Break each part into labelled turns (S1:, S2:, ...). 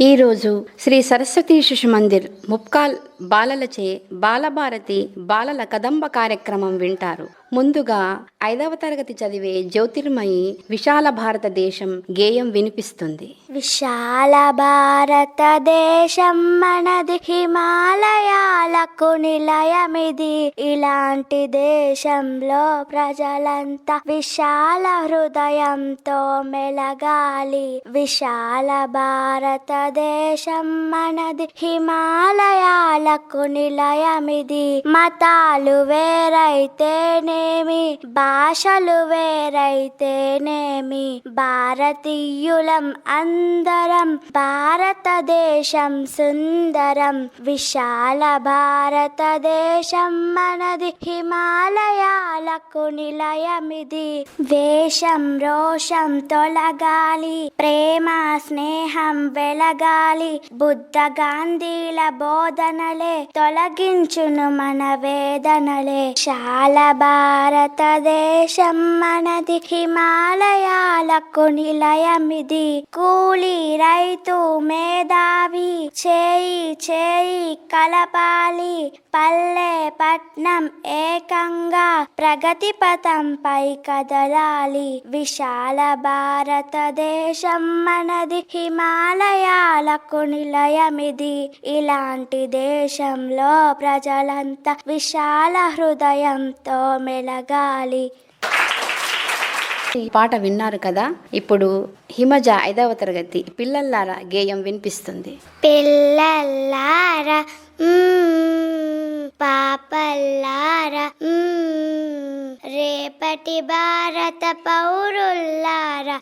S1: ఈరోజు శ్రీ సరస్వతి శిశు మందిర్ ముప్కాల్ బాలలచే బాలభారతి బాలల కదంబ కార్యక్రమం వింటారు. ముందుగా ఐదవ తరగతి చదివే జ్యోతిర్మయి విశాల భారతదేశం గేయం వినిపిస్తుంది.
S2: విశాల భారతదేశం మనది హిమాలయాలకు నిలయమిది ఇలాంటి దేశంలో ప్రజలంతా విశాల హృదయంతో మెలగాలి. విశాల భారత భారతదేశం మనది హిమాలయాలకు నిలయమిది. మతాలు వేరైతేనేమి? భాషలు వేరైతేనేమి? భారతీయులం అందరం భారతదేశం సుందరం. విశాల భారతదేశం మనది హిమాలయాలకు నిలయమిది. వేషం రోషం తొలగాలి. ప్రేమ స్నేహం వెలగాలి బుద్ధ గాంధీల బోధనలే తొలగించును మన వేదనలే. శాల భారతదేశం మనది హిమాలయాలకు నిలయమిది. కూలి రైతు మేధావి చేయి చేయి కలపాలి. పల్లె పట్నం ఏకంగా ప్రగతి పథంపై కదలాలి. విశాల భారతదేశం మనది హిమాలయాలకు నిలయమిది ఇలాంటి దేశంలో ప్రజలంతా విశాల హృదయంతో మెలగాలి.
S1: ఈ పాట విన్నారు కదా? ఇప్పుడు హిమజ ఐదవ తరగతి పిల్లల్లారా గేయం వినిపిస్తుంది.
S2: పిల్లల్లారా పాపల్లారా రేపటి భారత పౌరుల్లారా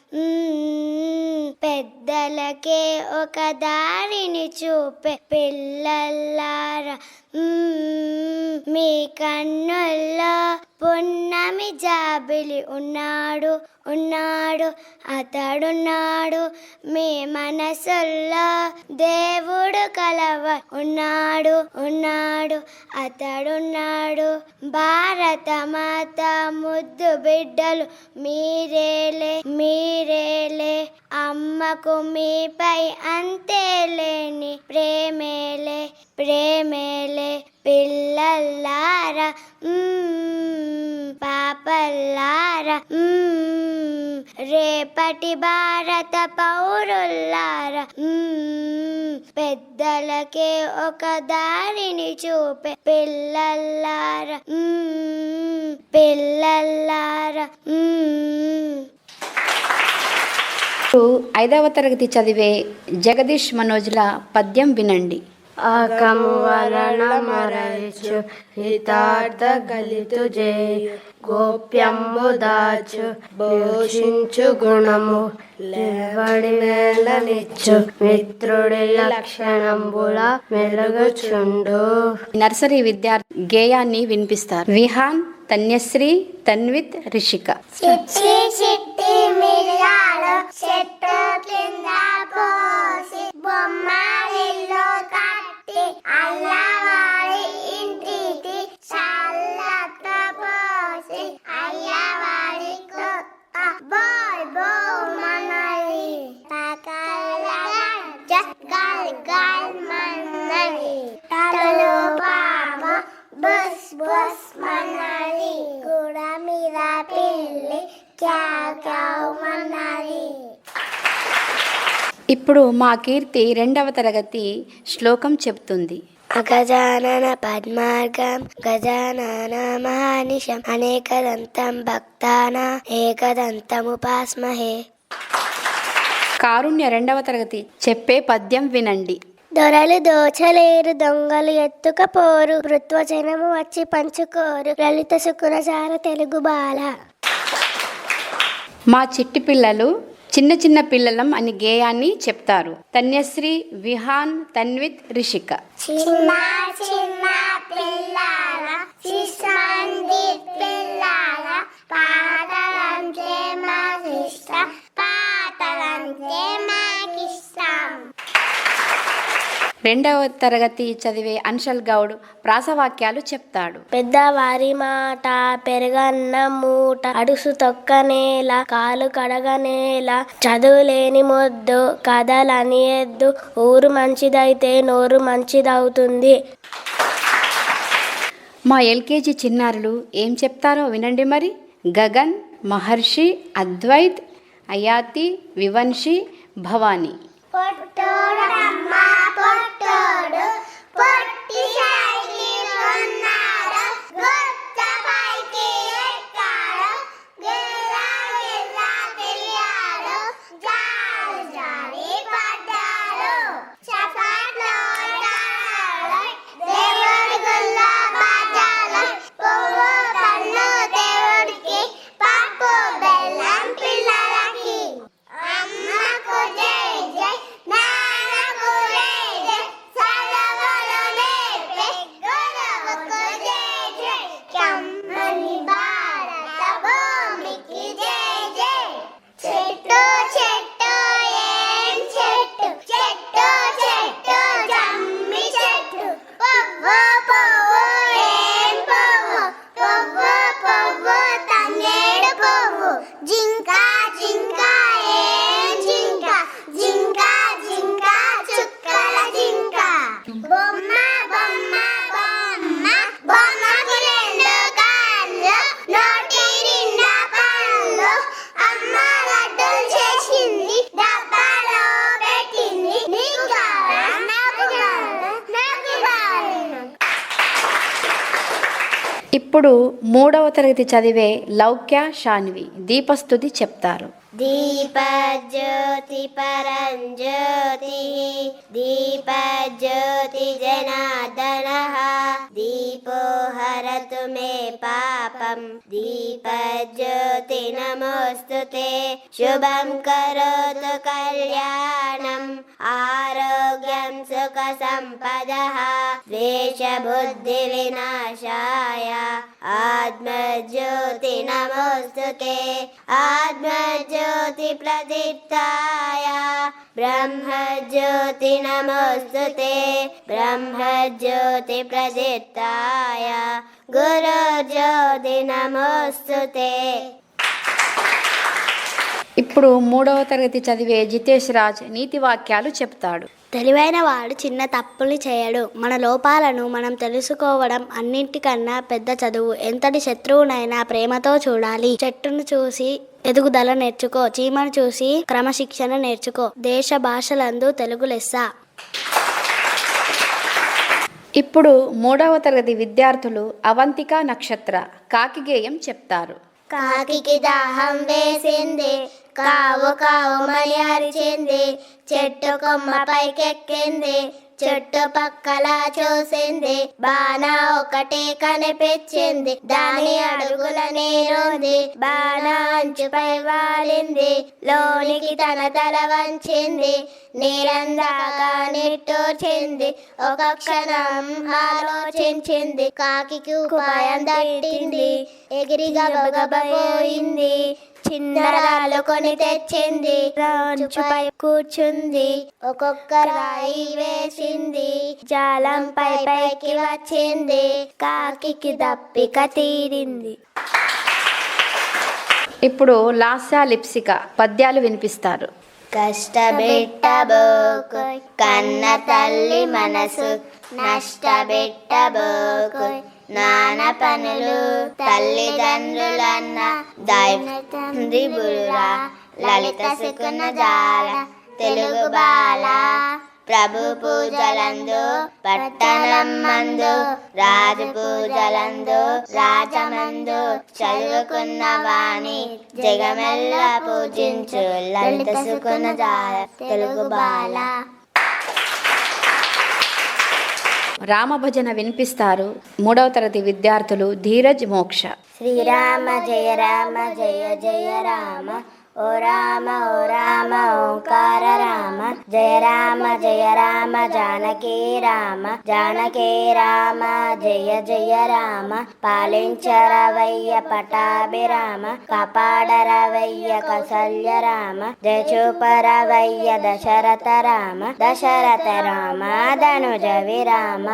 S2: పెద్దలకే ఒక దారిని చూపే పిల్లల్లారా మీ కన్నుల్లో పున్నమి జాబిలి ఉన్నాడు. ఉన్నాడు అతడున్నాడు మీ మనసుల్లో దేవుడు కలవ ఉన్నాడు ఉన్నాడు అతడున్నాడు. భారత మాత ముద్దు బిడ్డలు మీరేలే మీరేలే. అమ్మకు మీపై అంతేలేని ప్రేమేలే ప్రేమేలే. పిల్లల్లారా పాపల్లారా రేపటి భారత పౌరుల్లారా పెద్దలకే ఒక దారిని చూపే పిల్లల్లారా మ్మ్, పిల్లల్లారా
S1: ఐదవ తరగతి చదివే జగదీష్ మనోజ్ల పద్యం వినండి.
S3: ఆకము వలన మరచు హితార్థ గలితు చేయు గోప్యంబు దాచు భూషించు గుణము లేవడి మేళనిచ్చు మిత్రుడి లక్షణంబుల మెలుగుచుండు.
S1: నర్సరీ విద్యార్థి గేయాన్ని వినిపిస్తారు. విహాన్ తన్యశ్రీ తన్విత్ రిషిక.
S2: చిట్టి చిట్టి మిరియాలు చెట్టు కింద పోసి బొమ్మలిల్లు కట్టి అల్లవారి ఇంటికి చల్లత పోసి అయ్యవాడి కొత్త బోయ్ బో మనలి పకల గల్ గల్ మనది తలు పాప బస్ బస్ మనది కూడా మీద పిల్లి క్యావ్ క్యావ్ మనది
S1: ఇప్పుడు మా కీర్తి రెండవ తరగతి శ్లోకం చెప్తుంది
S2: అగజానన పద్మార్గం గజానన మహానిశం అనేకదంతం భక్తాన ఏకదంతముపాస్మహే.
S1: కారుణ్య రెండవ తరగతి చెప్పే పద్యం వినండి.
S2: దొరలు దోచలేరు దొంగలు ఎత్తుకపోరు వృత్వచనము వచ్చి పంచుకోరు లలిత సుకునచార తెలుగు బాల.
S1: మా చిట్టి పిల్లలు చిన్న చిన్న పిల్లలం అని గేయాన్ని చెప్తారు. తన్యశ్రీ విహాన్ తన్విత్ రిషిక.
S2: చిన్న చిన్న పిల్లాల శిశుమంది పాటలంటే మాకిష్టం పాటలంటే
S1: రెండవ తరగతి చదివే అన్షల్ గౌడ్ ప్రాసవాక్యాలు చెప్తాడు.
S4: పెద్దవారి మాట పెరగన్న మూట అడుసు తొక్కనేల కాలు కడగనేల చదువులేని మొద్దు కథలని ఎద్దు ఊరు మంచిదైతే నోరు మంచిదవుతుంది.
S1: మా ఎల్కేజీ చిన్నారులు ఏం చెప్తారో వినండి మరి. గగన్ మహర్షి అద్వైత్ అయాతి వివంశి భవానీ.
S4: పొట్టోడమ్మ పొట్టోడు పొట్టి
S1: ఇప్పుడు మూడవ తరగతి చదివే లౌక్య షాన్వి దీపస్తుతి చెప్తారు.
S4: దీపజ్యోతి పరంజ్యోతి దీపజ్యోతి జనార్దన దీపో హరతు మే పాపం దీపజ్యోతి నమోస్తు శుభం కరోతు కళ్యాణం ఆరోగ్యం సుఖ సంపద ద్వేష బుద్ధి వినాశాయ आत्मज्योति नमोऽस्तु ते आत्मज्योति प्रदीप्ताय ब्रह्मज्योति नमोऽस्तु ते ब्रह्मज्योति प्रदीप्ताय गुरुज्योति नमोऽस्तु ते
S1: ఇప్పుడు మూడవ తరగతి చదివే జితేష్ రాజ్ నీతి వాక్యాలు చెప్తాడు.
S4: తెలివైన వాడు చిన్న తప్పులు చేయడు. మన లోపాలను మనం తెలుసుకోవడం అన్నింటికన్నా పెద్ద చదువు. ఎంతటి శత్రువునైనా ప్రేమతో చూడాలి. చెట్టును చూసి ఎదుగుదల నేర్చుకో. చీమను చూసి క్రమశిక్షణ నేర్చుకో. దేశ భాషలందు తెలుగు లెస్స.
S1: ఇప్పుడు మూడవ తరగతి విద్యార్థులు అవంతిక నక్షత్ర కాకిగేయం చెప్తారు.
S4: కాకికి దాహం వేసింది. కావు కావు మని అరిచింది చెట్టు కొమ్మ పైకెక్కింది చెట్టు పక్కల చూసింది బాణ ఒకటి కనిపించింది దాని అడుగుల నేనుంది బాణ అంచుపై వాలింది లోనికి తన తల వంచింది నీరందాగా నిట్టూర్చింది ఒక క్షణం ఆలోచించింది కాకి ఉపాయం దట్టింది ఎగిరి గబగబపోయింది చిన్నరాలు కొని తెచ్చింది. రాంచుపై కూర్చుంది. ఒక్కొక్క రాయి వేసింది. జాలంపై పైకి వచ్చింది. కాకికి దప్పిక తీరింది.
S1: ఇప్పుడు లాస్య లిప్సిక పద్యాలు వినిపిస్తారు.
S4: కష్టబెట్టబోకు కన్న తల్లి మనసు. నష్టబెట్టబోకు నాన్న పనులు తల్లిదండ్రులన్న దైవంది లలిత సుకున జాల తెలుగు బాల ప్రభు పూజలందు పట్టణం మందు రాజు పూజలందు రాజమందు చదువుకున్న వాణి జగమెల్ల పూజించు లలిత సుకున జాల తెలుగు బాల.
S1: రామభజన వినిపిస్తారు. మూడవ తరగతి విద్యార్థులు ధీరజ్ మోక్ష.
S4: శ్రీరామ జయ రామ జయ జయ రామ.
S5: ఓ రామ ఓ రామ ఓంకార రామ జయ రామ జయ రామ జానకీ రామ జానకీ రామ జయ జయ రామ పాలించరవయ్య పటాభిరామ కాపాడరవయ్య కసల్య రామ జయచూపరవయ్య దశరథ రామ దశరథ రామ ధనుజ విరామ.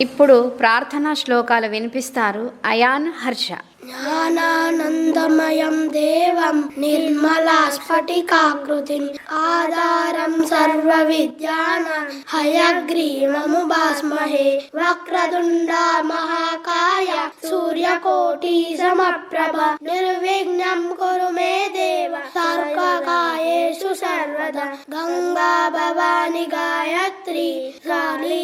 S1: ఇప్పుడు ప్రార్థనా శ్లోకాలు వినిపిస్తారు అయాన్ హర్ష.
S6: జ్ఞానానందమయం దేవం నిర్మలా స్ఫటికాకృతిం. ఆధారం సర్వ విద్యానాం హయగ్రీవము భాస్మహే. వక్రతుండ మహాకాయ సూర్యకోటి సమప్రభ నిర్విఘ్నం కురు మే దేవ సర్వకాయేషు సర్వదా. గంగా భవాని గాయత్రి కాళీ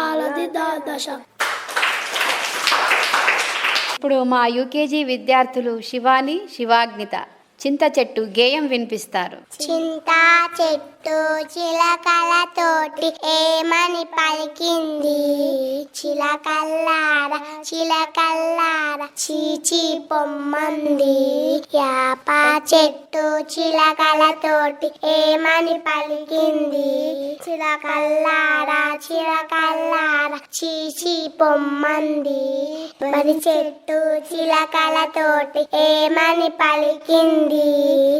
S6: బాలది సరస్వతి
S1: ఇప్పుడు మా యూకేజీ విద్యార్థులు శివాని శివాగ్నిత. చింత చెట్టు గేయం వినిపిస్తారు.
S5: చింత చెట్టు చిలకలతోటి ఏమని పలికింది? చిలకల్లార చిలకల్లార చీచి పొమ్మంది. యాప చెట్టు చిలకలతోటి ఏమని పలికింది? చిలకల్లార చిలకల్లార చీచి పొమ్మంది. మరి చెట్టు చిలకలతోటి ఏమని పలికింది?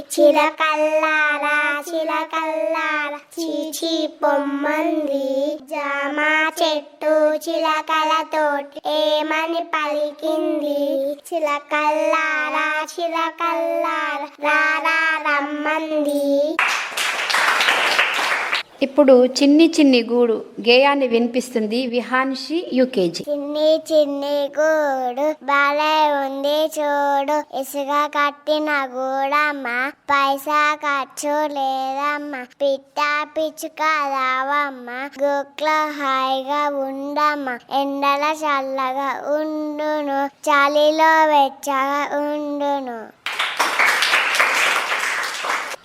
S5: చిలకల్లారా చిలకల్లారా చీచి పొమ్మంది. జామ చెట్టు చిలకలతోటి ఏమని పలికింది? చిలకల్లారా చిలకల్లారా రారా రమ్మంది.
S1: ఇప్పుడు చిన్ని చిన్ని గూడు గేయాన్ని వినిపిస్తుంది విహాన్షి యూకేజీ.
S5: చిన్ని చిన్ని గూడు బాలే ఉంది చూడు. ఇసుక కట్టిన గూడమ్మా పైసా ఖర్చు లేదమ్మా. పిట్ట పిచ్చుక రావమ్మా. గుక్లో హాయిగా ఉండమ్మా. ఎండల చల్లగా ఉండును చలిలో వెచ్చగా ఉండును.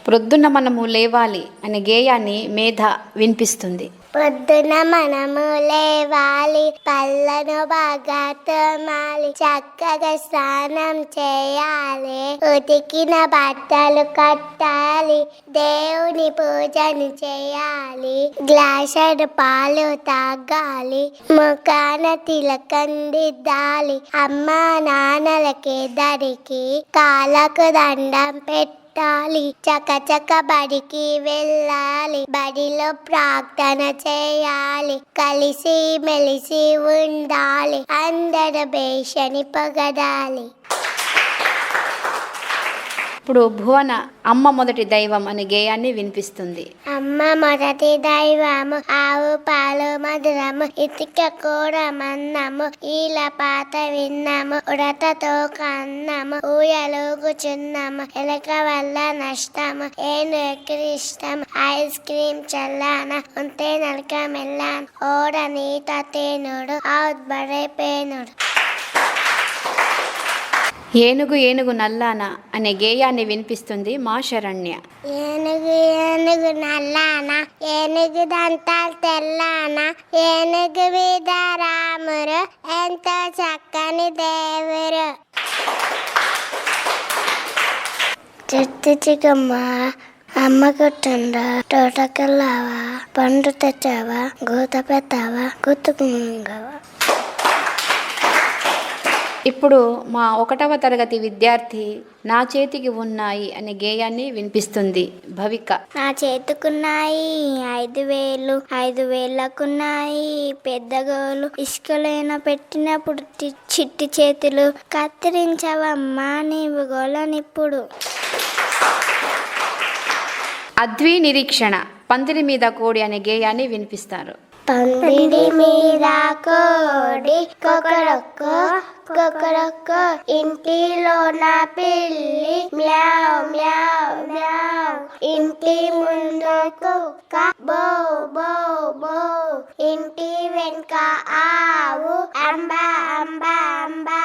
S1: ప్రొద్దున మనము లేవాలి అనే గేయాన్ని మేధ వినిపిస్తుంది.
S5: పొద్దున మనము లేవాలి పళ్ళను బాగా తోమాలి చక్కగా స్నానం చేయాలి ఉతికిన బట్టలు కట్టాలి దేవుని పూజను చేయాలి గ్లాసర్ పాలు తాగాలి ముఖాన తిలకం దిద్దాలి అమ్మ నాన్నలకి దరికి కాలకు దండం పెట్టి పెట్టాలి చక చక బడికి వెళ్ళాలి. బడిలో ప్రార్థన చేయాలి. కలిసి మెలిసి ఉండాలి. అందరు భేషని పొగడాలి.
S1: ఇప్పుడు భువన అమ్మ మొదటి దైవం అనే గేయాన్ని వినిపిస్తుంది.
S5: అమ్మ మొదటి దైవము ఆవు పాలు మధురము ఇటుక కూడ మన్నము ఈల పాత విన్నాము ఉడతతో కన్నము ఊయలు చిన్నము ఎలక వల్ల నష్టము ఏను ఎక్కిరిష్టం ఐస్ క్రీమ్ చల్లాన ఉంటే నలక మెల్లాన్ ఓడ నీత తేనుడు అవుట్ బడే పేనుడు.
S1: ఏనుగు ఏనుగు నల్లాన అనే గేయాన్ని వినిపిస్తుంది మా శరణ్య.
S5: ఏనుగు ఏనుగు నల్లాన ఏనుగు దంతాలు తెల్లాన ఏనుగు మీద రామురు ఎంతో చక్కని దేవురు. చెట్టు చికమ్మ అమ్మ కొట్టుండా తోటకెళ్ళావా పండు తెచ్చావా గూత పెట్టావా గుర్తుకున్నావా
S1: ఇప్పుడు మా ఒకటవ తరగతి విద్యార్థి నా చేతికి ఉన్నాయి అనే గేయాన్ని వినిపిస్తుంది. భవిక.
S5: నా చేతుకున్నాయి ఐదు వేలు ఐదు వేలకున్నాయి పెద్ద గోలు ఇసుకలైన పెట్టినప్పుడు చిట్టి చేతులు. కత్తిరించవమ్మా నీవు గోలనిప్పుడు.
S1: అద్వి నిరీక్షణ పందిరి మీద కోడి అనే గేయాన్ని వినిపిస్తారు.
S5: పందిరి మీద కోడి కొకరొక్క కొకరొక్క ఇంటిలో నా పిల్లి మ్యావ్ మ్యావ్ మ్యావ్. ఇంటి ముందు కుక్క బో బో బో. ఇంటి వెనుక ఆవు అంబా అంబా అంబా.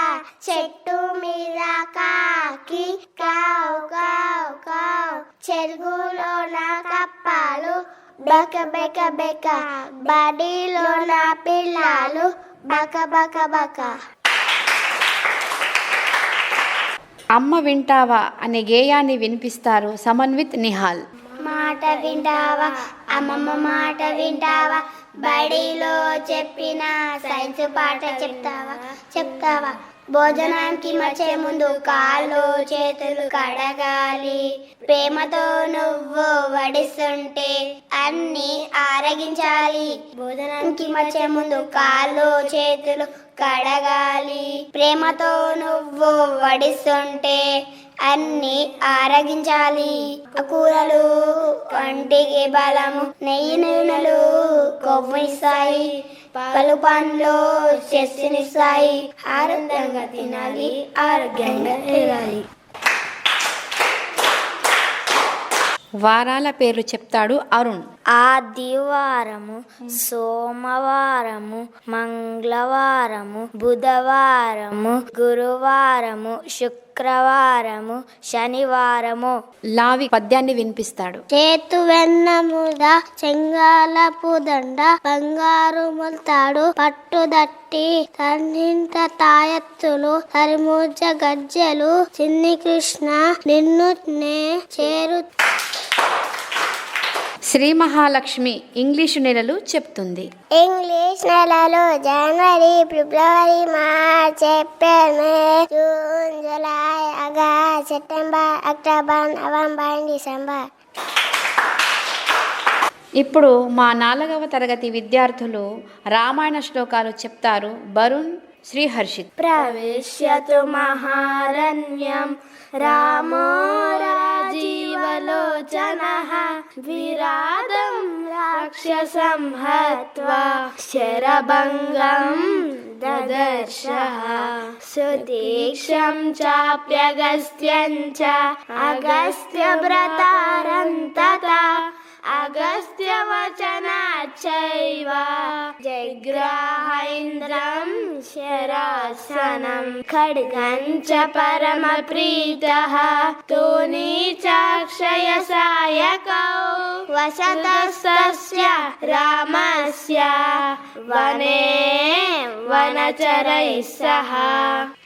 S5: చెట్టు మీద కాకి కావు కావు కావు. చెరుగులో నా కప్పాలు బెక బెక బెక. బడిలో నా పిల్లలు
S7: బక బక బక.
S1: అమ్మ వింటావా అనే గేయాన్ని వినిపిస్తారు సమన్విత్ నిహాల్.
S7: మాట వింటావా? అమ్మమ్మ మాట వింటావా? బడిలో చెప్పిన సైన్స్ పాట చెప్తావా? చెప్తావా? భోజనానికి మచ్చే ముందు కాళ్ళు చేతులు కడగాలి. ప్రేమతో నువ్వు వడిస్తుంటే అన్ని ఆరగించాలి. భోజనానికి మచ్చే ముందు కాళ్ళు చేతులు కడగాలి. ప్రేమతో నువ్వు వడిస్తుంటే అన్ని ఆరగించాలి. ఆ కూరలు కంటికి బలము నెయ్యి నూనెలు కొవ్వునిస్తాయి పలు పండ్లు శక్తినిస్తాయి ఆరోగ్యంగా తినాలి ఆరోగ్యంగా తినాలి
S1: వారాల పేర్లు చెప్తాడు అరుణ్.
S7: ఆదివారము సోమవారము మంగళవారము బుధవారము గురువారము శుక్రవారము శనివారము.
S1: లావి పద్యాన్ని వినిపిస్తాడు.
S7: చేతు వెన్నముద చెంగాలపు దండ బంగారు మొల్తాడు పట్టుదట్టి తన్నింట తాయెత్తులు హరిమూజ గజ్జెలు చిన్ని కృష్ణ నిన్ను నే చేరు
S1: శ్రీ మహాలక్ష్మి ఇంగ్లీషు నెలలు చెప్తుంది.
S7: ఇంగ్లీష్ నెలలు జనవరి ఫిబ్రవరి March April May June July August September October November December.
S1: ఇప్పుడు మా నాలుగవ తరగతి విద్యార్థులు రామాయణ శ్లోకాలు చెప్తారు వరుణ్ శ్రీహర్షిత్.
S7: ప్రవిశ్యతు మహారణ్యం रामो राजीवलोचनः विरादं राक्षसं हत्वा शरभङ्गं ददर्शः। सुदीक्षं चाप्यगस्त्यं च अगस्त्यव्रतारं तथा अगस्त्यवचनाच्चैव जयग्राहैन्द्रं शरासनं। खड्गं च परमप्रीतः। तूनी चाक्षयसायकौ। वसतस्तस्य रामस्य। वने वनचरैः सह।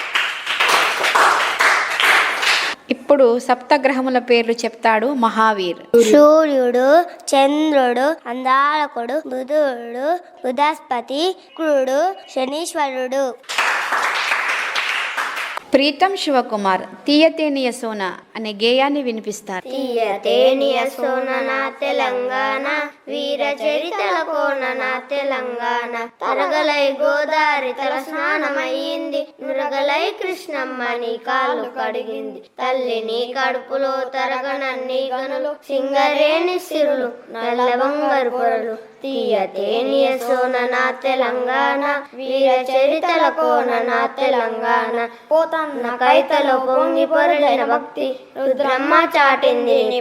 S1: ఇప్పుడు సప్తగ్రహముల పేర్లు చెప్తాడు మహావీర్.
S7: సూర్యుడు చంద్రుడు అందాలకుడు బుధుడు బృహస్పతి శుక్రుడు శనీశ్వరుడు.
S1: ప్రీతం శివకుమార్ తీయతేనియ సోన అనే గేయాన్ని వినిపిస్తారు.
S7: తీయతేనియ నా తెలంగాణ వీర చరితల నా తెలంగాణ. తరగలై గోదారి తల స్నానమయ్యింది నురగలై కృష్ణమ్మని కాళ్ళు కడిగింది. తల్లిని కడుపులో తరగనన్ని గనులు సింగరేణి సిరులు నల్ల బంగారు పొరలు. తీయతేనియ సోనన తెలంగాణ వీర చరితల కోనన తెలంగాణ. పోతన్న కైతలో పొంగి పొరలైన భక్తి రుద్రమ్మ చాటింది నీ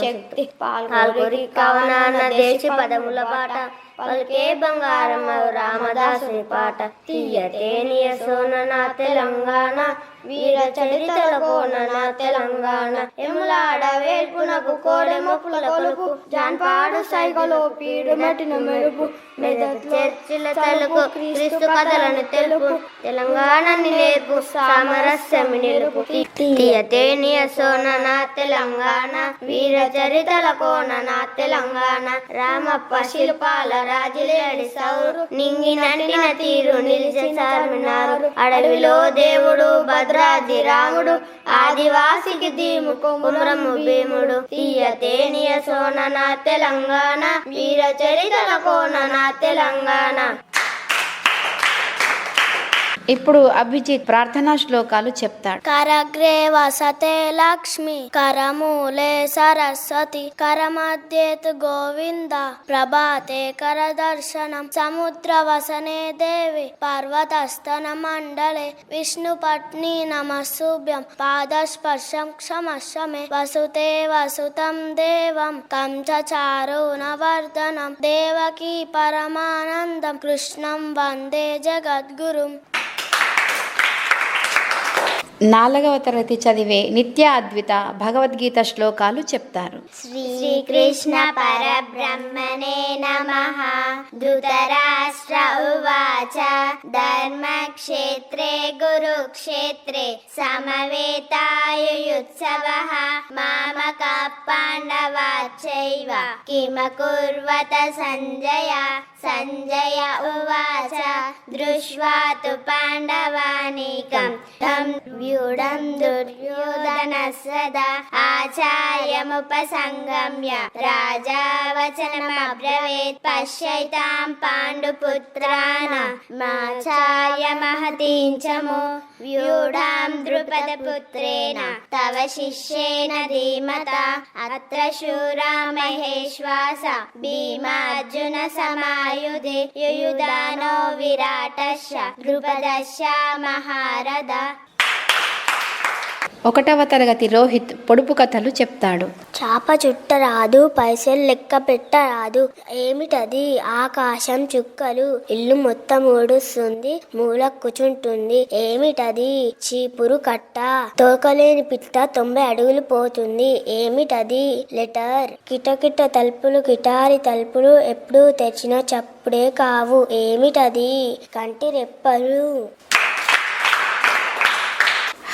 S7: శక్తి పాల్గొరి కవనాన దేశ పదముల పాట పలికే బంగారం రామదాసుని పాట. తీయతేనియ సోనన తెలంగాణ వీర చరితల కోనన తెలంగాణ ఎములాడ వేల్పునకు కోడె మొప్పుల కొలుపు జాన్పాడు సైకలో పీడు నటిన మెరుపు మెదక్ చర్చిల తలుపు క్రీస్తు కథలను తెలుపు తెలంగాణని నేర్పు సామరస్యమి నిలుపు. తీయతేనియ నా తెలంగాణ వీర చరితల నా తెలంగాణ. రామప్ప శిల్పాల రాజులేడి సౌరు నింగి నటిన తీరు నిలిచే చార్మినారు. అడవిలో దేవుడు బద భద్రాది రాముడు ఆదివాసికి దీము కుమరము భీముడు తీయతేనియ సోనన తెలంగాణ వీర చరితల కోనన తెలంగాణ.
S1: ఇప్పుడు అభిజిత్ ప్రార్థనా శ్లోకాలు చెప్తాడు.
S7: కరగ్రే వసతే లక్ష్మి కరమూలే సరస్వతి కరమధ్యేత్ గోవింద ప్రభాతే కరదర్శనం సముద్ర వసనే దేవి పర్వతస్తన మండలే విష్ణు పత్ని నమస్సుభ్యం పాదస్పర్శం క్షమశమే వసుతే వసుతం దేవం కంచచారుణవర్ధనం దేవకీ పరమానందం కృష్ణం వందే జగద్గురుం.
S1: నాలుగవ తరగతి చదివే నిత్య అద్విత భగవద్గీత శ్లోకాలు చెప్తారు.
S7: శ్రీకృష్ణ పరబ్రహ్మణే నమ.
S4: ధృతరాష్ట్ర ఉవాచ. ధర్మక్షేత్రే గురుక్షేత్రే సమవేతాయుత్సవ మామక పాండవాచైవ కిమకుర్వత సంజయ. సంజయ ఉవాచ. దృష్వాతు పాండవానికం. తం వ్యూఢం దుర్యోధన సదా ఆచార్యముపసంగమ్య రాజా వచనమబ్రవీత్ పశ్యైతాం పాండుపుత్రాన మాచార్య మహతీం చము వ్యూఢాం ద్రుపదపుత్రేణ తవ శిష్యేన ధీమత అత్ర శూరా మహేశ్వాస భీమార్జున సమాయుధి యుయుధానో విరాటశ్చ ద్రుపదశ్చ మహారథ
S1: ఒకటవ తరగతి రోహిత్ పొడుపు కథలు చెప్తాడు.
S4: చాప చుట్టరాదు పైసలు లెక్క పెట్టరాదు ఏమిటది? ఆకాశం చుక్కలు ఇల్లు మొత్తం ఊడుస్తుంది మూల కూచుంటుంది. ఏమిటది? చీపురు కట్ట తోకలేని పిట్ట తొంభై అడుగులు పోతుంది. ఏమిటది? లెటర్. కిటకిట తలుపులు కిటారి తలుపులు ఎప్పుడు తెరిచిన చప్పుడే కావు. ఏమిటది? కంటి రెప్పలు.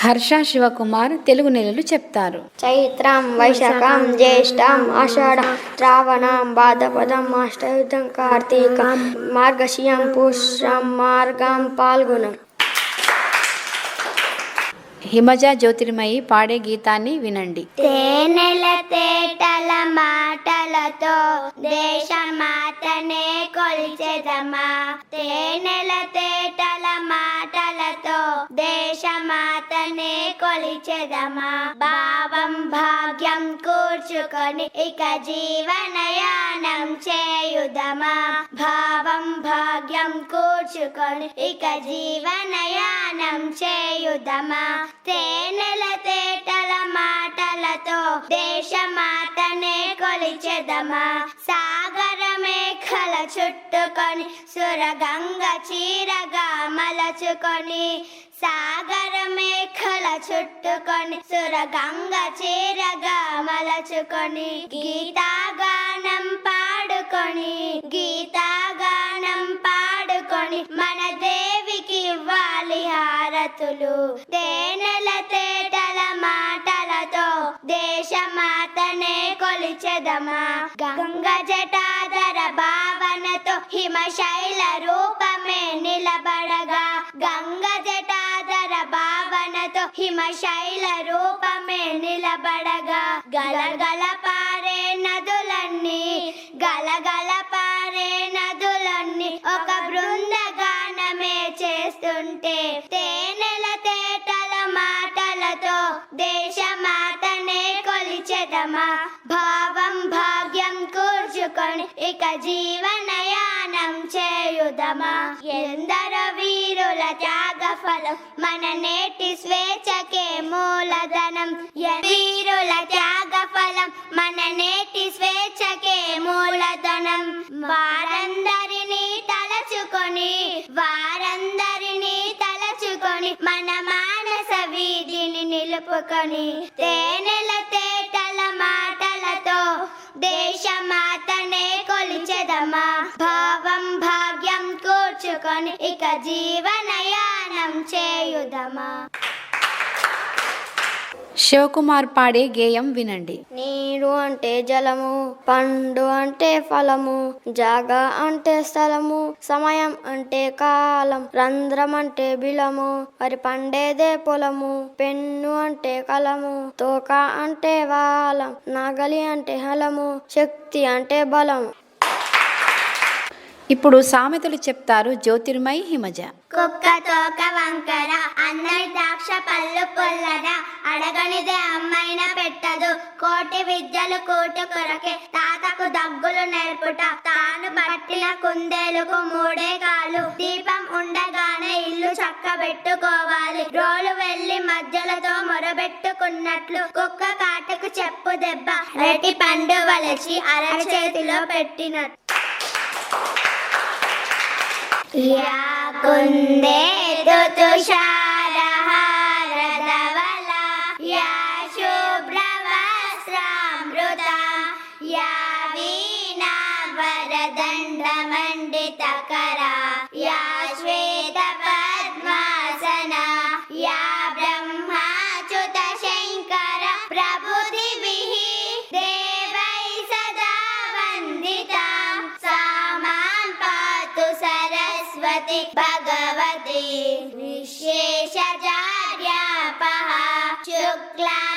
S1: హర్ష శివకుమార్ తెలుగు నెలలు చెప్తారు.
S7: చైత్రం వైశాఖం జ్యేష్టం ఆషాఢం శ్రావణం భాద్రపదం అష్టయుధం కార్తీకం మార్గశియం పుష్యం మార్గం పాల్గొనం.
S1: హిమజ జ్యోతిర్మయి పాడే గీతాన్ని వినండి.
S4: తేనెల తేటల మాటలతో దేశమాతనే కొలిచెదమా? తేనెల తేటల మాటలతో దేశమాతనే కొలిచెదమా? భావం భాగ్యం కూర్చుకొని ఇక జీవనయానం చేయుదమా? భావం భాగ్యం కూర్చుకొని ఇక జీవనయానం చేయుదమా? తేనెల తేటల మాటలతో దేశమాతనే కొలిచెదమా? సాగర మేఘల చుట్టుకొని సురగంగ చీరగా మలచుకొని సాగర మేఘల చుట్టుకొని సురగంగ చీరగా మలచుకొని గీతాగానం పాడుకొని గీతాగా జాతులు తేనెల తేటల మాటలతో దేశమాతనే కొలిచెదమా? గంగ జటాధర భావనతో హిమశైల రూపమే నిలబడగా. గంగ జటాధర భావనతో హిమశైల రూపమే నిలబడగా. గలగల దేశమాతనే కొలిచెదమా? భావం భాగ్యం కూర్చుకొని ఇక జీవనయానం చేయుదమా? ఎందరో వీరుల త్యాగ ఫలం మన నేటి స్వేచ్ఛకే మూలధనం. వీరుల త్యాగ ఫలం మన నేటి స్వేచ్ఛకే మూలధనం. వారందరినీ తలచుకొని వారందరినీ తలచుకొని మన వీధిని నిలుపుకొని తేనెల తేటల మాటలతో దేశమాతనే కొలిచెదమా? భావం భాగ్యం కూర్చుకొని ఇక జీవనయానం చేయుదమా?
S1: శివకుమార్ పాడే గేయం వినండి.
S7: నీరు అంటే జలము పండు అంటే ఫలము జాగ అంటే స్థలము సమయం అంటే కాలం రంధ్రం అంటే బిలము వరి పండేదే పొలము పెన్ను అంటే కలము తోక అంటే వాలం నాగలి అంటే హలము శక్తి అంటే బలము.
S1: ఇప్పుడు సామెతలు చెప్తారు జ్యోతిర్మయి హిమజ.
S4: కుక్క తోక వంకర అందరి ద్రాక్ష పళ్ళు పుల్లర అడగనిదే అమ్మైన పెట్టదు. కోటి విద్యలు కోటి కొరకే తాతకు దగ్గులు నేర్పుట. తాను పట్టిన కుందేలుకు మూడే కాలు దీపం ఉండగానే ఇల్లు చక్కబెట్టుకోవాలి. రోలు వెళ్ళి మధ్యలతో మొరబెట్టుకున్నట్లు కుక్క కాటకు చెప్పు దెబ్బ. రెటి పండు వలచి అరచేతిలో పెట్టినట్టు या कुन्दे तुषारहारधवला या शुभ्रवस्रामृता या वीणा वरदण्डमण्डितकरा विश्वेशजार्यापः शुक्ला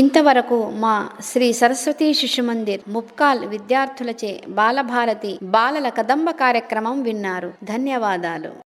S1: ఇంతవరకు మా శ్రీ సరస్వతి శిశు మందిర్ ముప్కాల్ విద్యార్థులచే బాలభారతి బాలల కదంబ కార్యక్రమం విన్నారు. ధన్యవాదాలు.